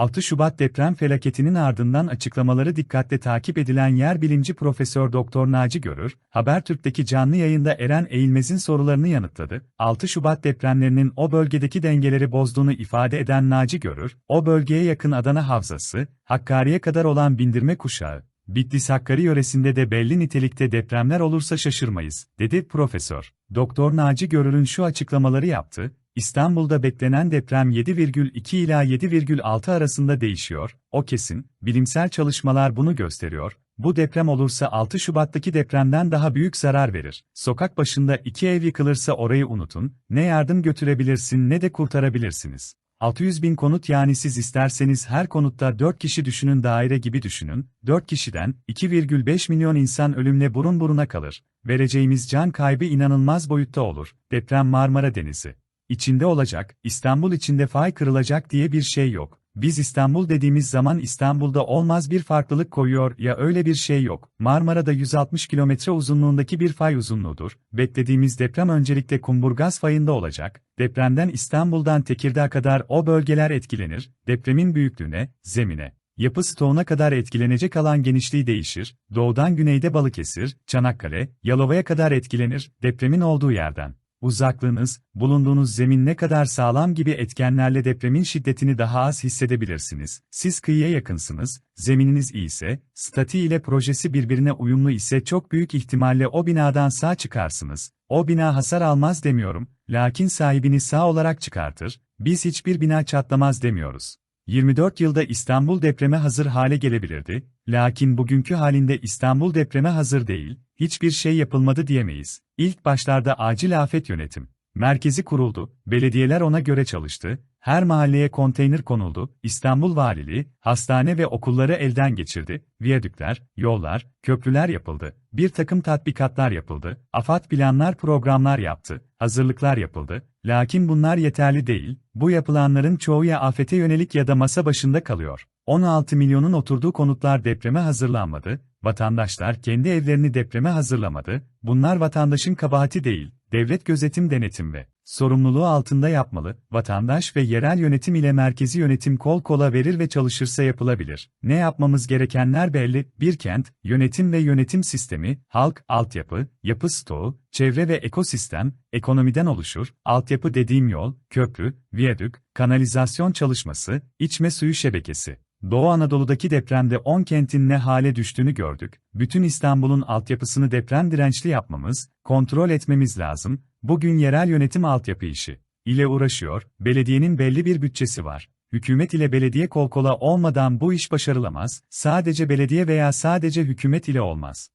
6 Şubat deprem felaketinin ardından açıklamaları dikkatle takip edilen yer bilimci Profesör Doktor Naci Görür, Habertürk'teki canlı yayında Eren Eğilmez'in sorularını yanıtladı. 6 Şubat depremlerinin o bölgedeki dengeleri bozduğunu ifade eden Naci Görür, o bölgeye yakın Adana Havzası, Hakkari'ye kadar olan bindirme kuşağı, Bitlis Hakkari yöresinde de belli nitelikte depremler olursa şaşırmayız, dedi Profesör. Doktor Naci Görür'ün şu açıklamaları yaptı, İstanbul'da beklenen deprem 7,2 ila 7,6 arasında değişiyor, o kesin, bilimsel çalışmalar bunu gösteriyor, bu deprem olursa 6 Şubat'taki depremden daha büyük zarar verir. Sokak başında iki ev yıkılırsa orayı unutun, ne yardım götürebilirsin ne de kurtarabilirsiniz. 600 bin konut yani siz isterseniz her konutta 4 kişi düşünün daire gibi düşünün, 4 kişiden 2,5 milyon insan ölümle burun buruna kalır. Vereceğimiz can kaybı inanılmaz boyutta olur. Deprem Marmara Denizi. İçinde olacak, İstanbul içinde fay kırılacak diye bir şey yok. Biz İstanbul dediğimiz zaman İstanbul'da olmaz bir farklılık koyuyor ya öyle bir şey yok. Marmara'da 160 kilometre uzunluğundaki bir fay uzunluğudur. Beklediğimiz deprem öncelikle Kumburgaz fayında olacak. Depremden İstanbul'dan Tekirdağ kadar o bölgeler etkilenir. Depremin büyüklüğüne, zemine, yapı stoğuna kadar etkilenecek alan genişliği değişir. Doğudan güneyde Balıkesir, Çanakkale, Yalova'ya kadar etkilenir. Depremin olduğu yerden uzaklığınız, bulunduğunuz zemin ne kadar sağlam gibi etkenlerle depremin şiddetini daha az hissedebilirsiniz. Siz kıyıya yakınsınız, zemininiz iyiyse, statiği ile projesi birbirine uyumlu ise çok büyük ihtimalle o binadan sağ çıkarsınız. O bina hasar almaz demiyorum, lakin sahibini sağ olarak çıkartır, biz hiçbir bina çatlamaz demiyoruz. 24 yılda İstanbul depreme hazır hale gelebilirdi, lakin bugünkü halinde İstanbul depreme hazır değil, hiçbir şey yapılmadı diyemeyiz. İlk başlarda acil afet yönetim merkezi kuruldu, belediyeler ona göre çalıştı, her mahalleye konteyner konuldu, İstanbul Valiliği, hastane ve okulları elden geçirdi, viyadükler, yollar, köprüler yapıldı, bir takım tatbikatlar yapıldı, AFAD planlar programlar yaptı, hazırlıklar yapıldı, lakin bunlar yeterli değil, bu yapılanların çoğu ya afete yönelik ya da masa başında kalıyor. 16 milyonun oturduğu konutlar depreme hazırlanmadı, vatandaşlar kendi evlerini depreme hazırlamadı, bunlar vatandaşın kabahati değil, devlet gözetim denetim ve sorumluluğu altında yapmalı, vatandaş ve yerel yönetim ile merkezi yönetim kol kola verir ve çalışırsa yapılabilir. Ne yapmamız gerekenler belli, bir kent, yönetim ve yönetim sistemi, halk, altyapı, yapı stoğu, çevre ve ekosistem, ekonomiden oluşur, altyapı dediğim yol, köprü, viyadük, kanalizasyon çalışması, içme suyu şebekesi. Doğu Anadolu'daki depremde 10 kentin ne hale düştüğünü gördük. Bütün İstanbul'un altyapısını deprem dirençli yapmamız, kontrol etmemiz lazım. Bugün yerel yönetim altyapı işi ile uğraşıyor, belediyenin belli bir bütçesi var. Hükümet ile belediye kol kola olmadan bu iş başarılamaz, sadece belediye veya sadece hükümet ile olmaz.